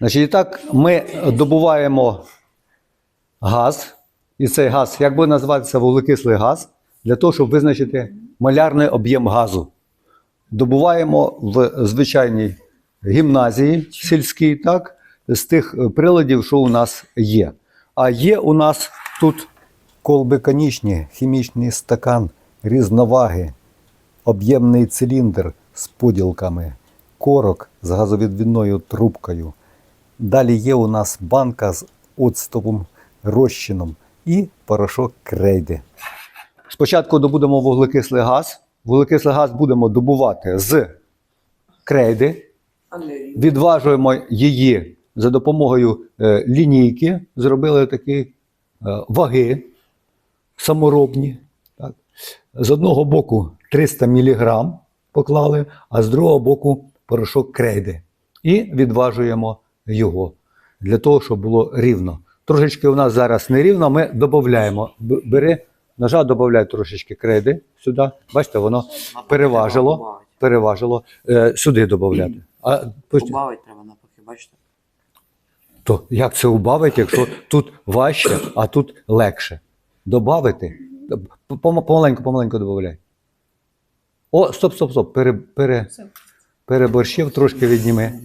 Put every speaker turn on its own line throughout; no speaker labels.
Значить, і так ми добуваємо газ, і цей газ, як буде називатися вуглекислий газ, для того, щоб визначити малярний об'єм газу. Добуваємо в звичайній гімназії сільській, так, з тих приладів, що у нас є. А є у нас тут колби конічні, хімічний стакан, різноваги, об'ємний циліндр з поділками, корок з газовідвідною трубкою. Далі є у нас банка з оцтовим розчином і порошок крейди. Спочатку добудемо вуглекислий газ. Вуглекислий газ будемо добувати з крейди, відважуємо її за допомогою е, лінійки, зробили такі е, ваги саморобні. З одного боку 300 мг поклали, а з другого боку порошок крейди. І відважуємо його для того, щоб було рівно. Трошечки у нас зараз нерівно, ми додаємо. Бери, ножа додай трошечки крейди сюди. Бачите, воно переважило. переважило. Е, сюди додати.
Убавити треба навпаки, бачите?
то як це убавити, якщо тут важче, а тут легше? Добавити? Помаленьку, помаленьку додай. О, стоп, стоп, стоп. Пере, пере, переборщив, трошки відніми.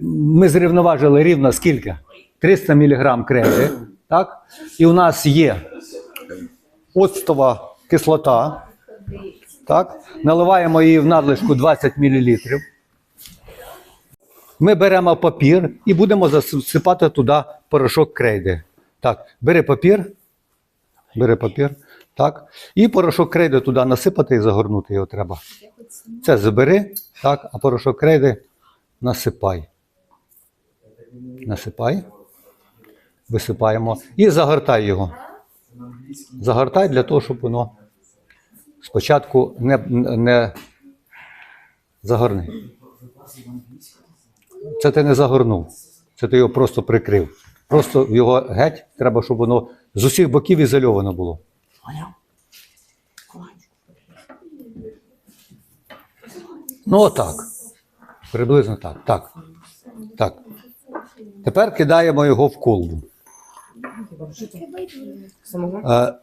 Ми зрівноважили рівно скільки? 300 мг креди, так? І у нас є оцтова кислота. Так? Наливаємо її в надлишку 20 мл. Ми беремо папір і будемо засипати туди порошок крейди. Так, бери папір. Бери папір. Так. І порошок крейди туди насипати і загорнути його треба. Це забери, так, а порошок крейди насипай. Насипай. Висипаємо. І загортай його. Загортай для того, щоб воно спочатку не, не загорни. Це ти не загорнув. Це ти його просто прикрив. Просто його геть треба, щоб воно з усіх боків ізольовано було. Ну, отак. Приблизно так. Так. Так. Тепер кидаємо його в колбу. Е,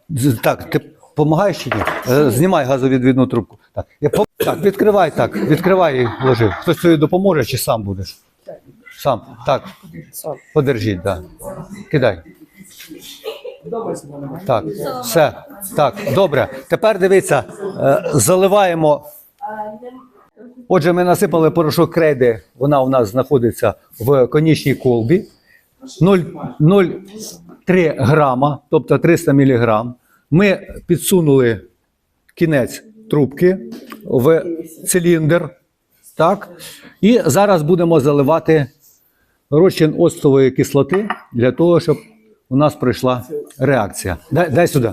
так, ти допомагаєш чи ні? Е, знімай газовідвідну трубку. Так. Я по- так, відкривай так, відкривай і ложи. Хтось тобі допоможе чи сам будеш? Сам. Так. Подержіть, так. Да. Кидай. Так, все. Так, добре. Тепер дивіться, е, заливаємо. Отже, ми насипали порошок крейди, вона у нас знаходиться в конічній колбі. 0,03 грама, тобто 300 мг. Ми підсунули кінець трубки в циліндр. Так? І зараз будемо заливати розчин оцтової кислоти для того, щоб у нас пройшла реакція. Дай, дай сюди.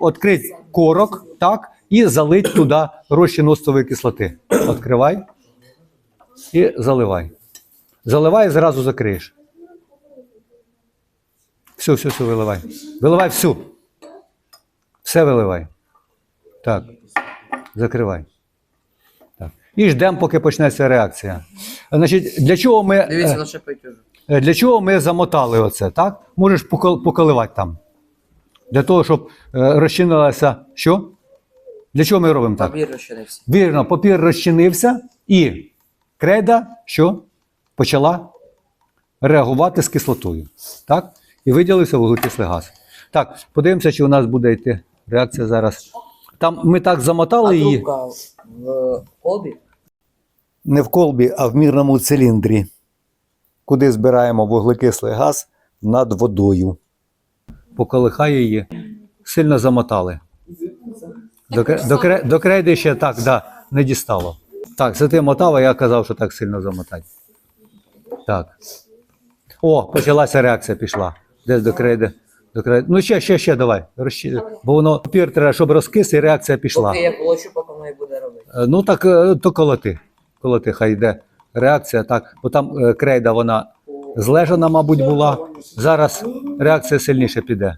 Открить корок, так, і залить туди розчин оцтової кислоти. Відкривай і заливай. Заливай і зразу закриєш. Все, все, все, виливай. Виливай всю. Все виливай. Так. Закривай. Так. І ждемо, поки почнеться реакція. Значить, для чого ми.
Дивіться,
е,
нашипить уже.
Е, Для чого ми замотали оце, так? Можеш покол- поколивати там. Для того, щоб е, розчинилося. Що? Для чого ми робимо так?
Папір розчинився.
Вірно, папір розчинився і креда що? Почала реагувати з кислотою. Так? І виділився вуглекислий газ. Так, подивимося, чи у нас буде йти реакція зараз. Там ми так
А
замотали її.
трубка в колбі?
Не в колбі, а в мірному циліндрі, куди збираємо вуглекислий газ над водою. Поколихає її, сильно замотали. До, кре- до, кре- до крейди ще так, да, не дістало. Так, це ти мотав, а я казав, що так сильно замотати. Так. О, почалася реакція пішла. Десь до крейди. До крейди. Ну ще, ще, ще давай. Розчи... Бо воно папір треба, щоб розкис, і реакція пішла.
Поки я получу, поки воно і буде робити.
Е, Ну так е, то колоти. Колоти, хай йде реакція. Так, бо там е, крейда вона злежана, мабуть, була. Зараз реакція сильніше піде.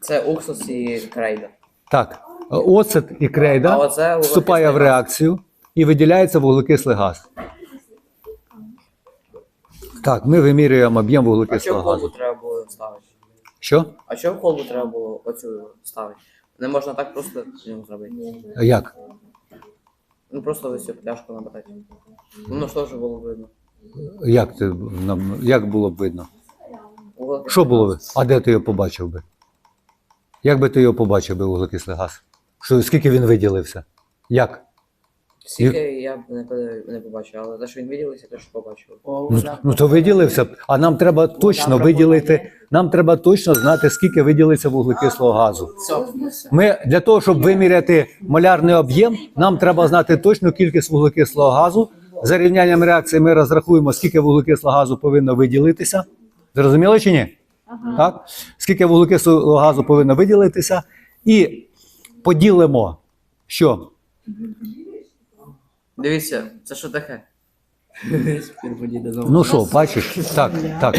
Це уксус і крейда.
Так, Оцет і
А
крейда
оце
вступає в реакцію і виділяється вуглекислий газ. Так, ми вимірюємо об'єм
А що
вуглекислого
в колбу
газу.
треба було ставити?
Що?
А що в колбу треба було оцю ставити? Не можна так просто ну, зробити.
Як?
Ну просто ось цю пляшку намотати. Ну, ну що ж було видно.
Як, ти, нам- як було б видно?
Вуглекислий
Що було б? А де ти його побачив би? Як би ти його побачив би вуглекислий газ? Що, скільки він виділився? Як?
Скільки я б не, не побачив, але те, що він виділився, то що побачив.
Ну, ну то виділився б. А нам треба точно виділити, нам треба точно знати, скільки виділиться вуглекислого газу. Ми для того, щоб виміряти малярний об'єм, нам треба знати точну кількість вуглекислого газу. За рівнянням реакції ми розрахуємо, скільки вуглекислого газу повинно виділитися. Зрозуміло чи ні? Так? Скільки вуглекислого газу повинно виділитися, і поділимо, що
Дивіться, це що таке?
Ну що, бачиш? Так, так.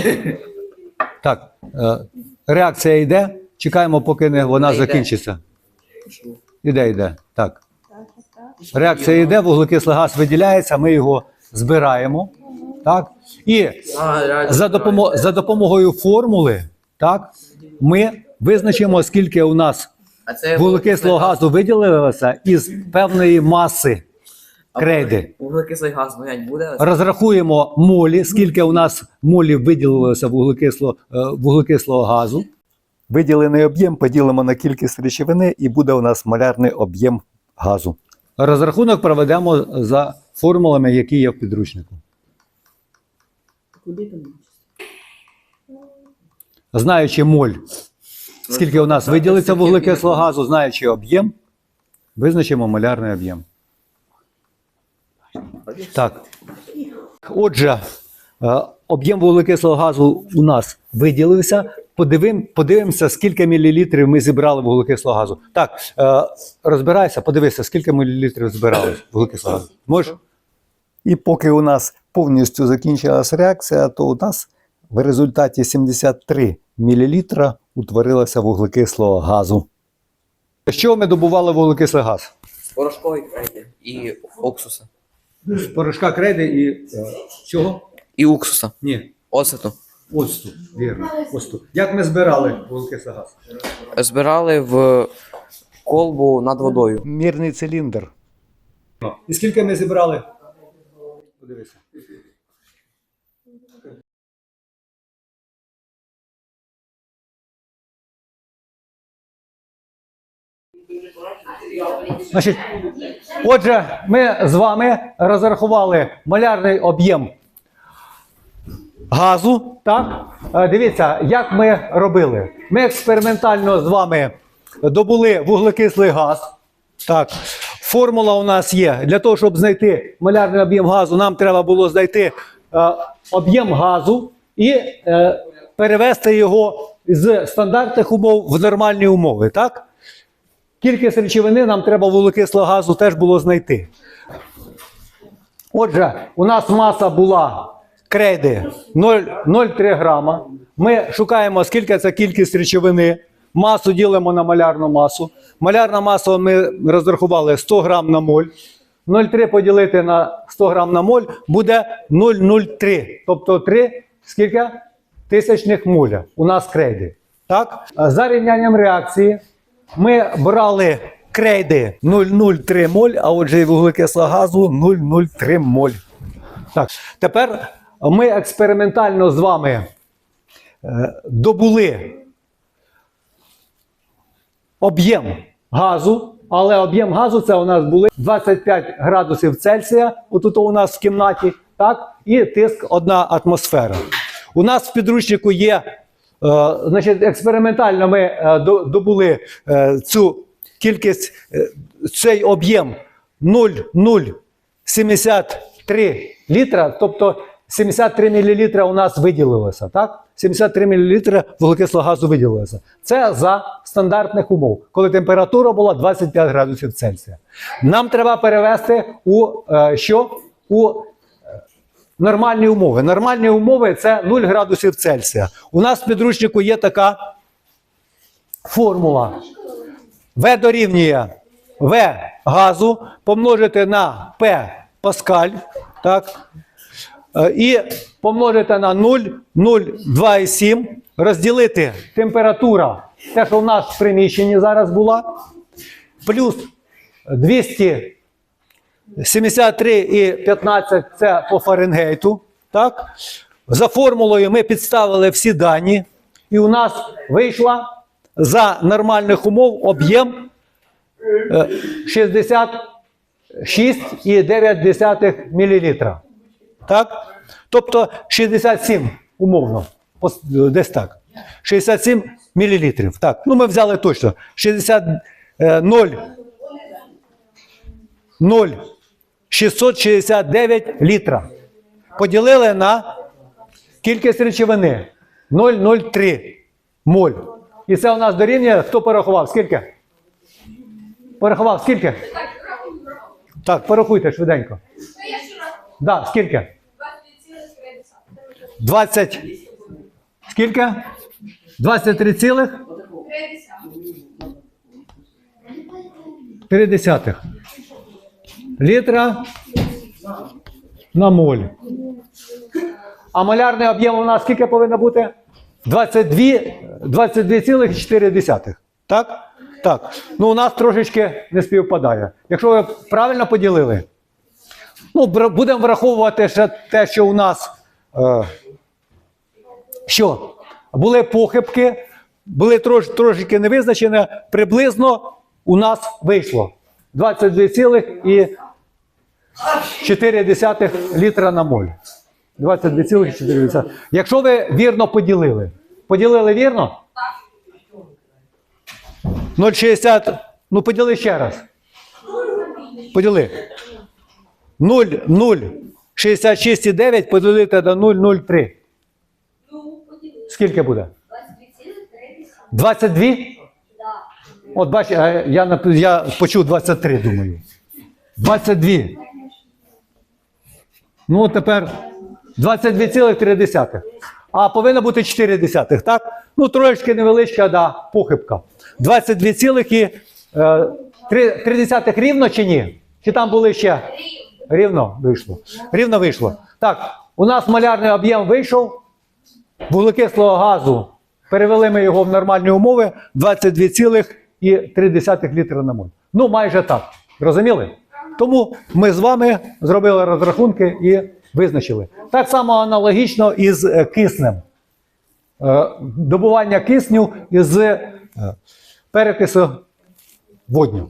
Так. Е, реакція йде. Чекаємо, поки не вона
йде.
закінчиться. Іде, йде. Так. Реакція йде, вуглекислий газ виділяється, ми його збираємо. Так. І за, допомо- за допомогою формули, так, ми визначимо, скільки у нас вуглекислого газу виділилося із певної маси крейди.
Вуглекислий газ, ну буде.
Розрахуємо молі, скільки у нас молів виділилося вуглекисло, е, вуглекислого газу. Виділений об'єм поділимо на кількість речовини, і буде у нас малярний об'єм газу. Розрахунок проведемо за формулами, які є в підручнику. Знаючи моль, скільки у нас виділиться вуглекислого газу, знаючи об'єм, визначимо малярний об'єм. Так. Отже, е, об'єм вуглекислого газу у нас виділився. Подивим, подивимося, скільки мілілітрів ми зібрали вуглекислого газу. Так, е, розбирайся, подивися, скільки мілілітрів збирали вуглекислого газу. Можеш? І поки у нас повністю закінчилась реакція, то у нас в результаті 73 мл утворилося вуглекислого газу. З чого ми добували вуглекислий газ?
Порошковий крейди і уксуса.
З порошка креди і е, чого?
І уксуса.
Ні,
Оцету.
Оцту, вірно. Оцту. Як ми збирали вуглекислий газ?
Збирали в колбу над водою.
Мірний циліндр. І скільки ми зібрали? Подивися. Значить, отже, ми з вами розрахували малярний об'єм газу. Так? Е, Дивіться, як ми робили. Ми експериментально з вами добули вуглекислий газ. Так. Формула у нас є. Для того, щоб знайти малярний об'єм газу, нам треба було знайти е, об'єм газу і е, перевести його з стандартних умов в нормальні умови. Так? Кількість речовини нам треба вуглекислого газу теж було знайти. Отже, у нас маса була крейди 0,03 грама. Ми шукаємо, скільки це кількість речовини. Масу ділимо на малярну масу. Малярна маса ми розрахували 100 грам на моль. 0,3 поділити на 100 грам на моль буде 0,03. Тобто 3 скільки? Тисячних моля у нас крейди. Так? За рівнянням реакції ми брали крейди 0,03 моль, а отже і вуглекислого газу 0,03 моль. Так, тепер ми експериментально з вами е, добули об'єм газу, але об'єм газу це у нас були 25 градусів Цельсія, отут у нас в кімнаті, так, і тиск 1 атмосфера. У нас в підручнику є, е, значить, експериментально ми е, добули е, цю кількість, е, цей об'єм 0,073 літра, тобто 73 мл у нас виділилося, так? 73 мл вуглекислого газу виділилося. Це за стандартних умов, коли температура була 25 градусів Цельсія. Нам треба перевести у е, що? У е, нормальні умови. Нормальні умови це 0 градусів Цельсія. У нас в підручнику є така формула. В дорівнює В газу помножити на П паскаль, так? Е, І помножити на 0, 0,2,7, розділити температура, те, що в нас в приміщенні зараз була, плюс 273,15 це по Фаренгейту. Так? За формулою ми підставили всі дані, і у нас вийшла за нормальних умов об'єм е, 66,9 мл. Так? Тобто 67 умовно. Десь так. 67 мл. Так. Ну, ми взяли точно. 60, е, 0, 0, 669 літра. Поділили на кількість речовини 0,03 моль. І це у нас дорівнює, хто порахував? Скільки? Порахував, скільки? Так, порахуйте швиденько. Да, скільки? 20. Скільки? 23 цілих? 3 десятих. Літра на моль. А малярний об'єм у нас скільки повинно бути? 22, 22,4. Так? Так. Ну, у нас трошечки не співпадає. Якщо ви правильно поділили, ну, будемо враховувати ще те, що у нас. Е, що? Були похибки, були трош, трошечки невизначені, приблизно у нас вийшло 22,4 літра на моль. 22,4. Якщо ви вірно поділили. Поділили вірно? 0,60. Ну, поділи ще раз. Поділи. 0, 0, 66,9 поділити до 0,03. Скільки буде? 22? От бач, я, я почув 23, думаю. 22. Ну, тепер 22,3. А повинно бути 4 десятих, так? Ну, трошечки невеличка, да, похибка. 22,3 десятих рівно чи ні? Чи там були ще? Рівно вийшло. Рівно вийшло. Так, у нас малярний об'єм вийшов. Вуглекислого газу. Перевели ми його в нормальні умови 22,3 літра на моль. Ну, майже так. Розуміли? Тому ми з вами зробили розрахунки і визначили. Так само аналогічно із е, киснем. Е, Добування кисню із е, перекису водню.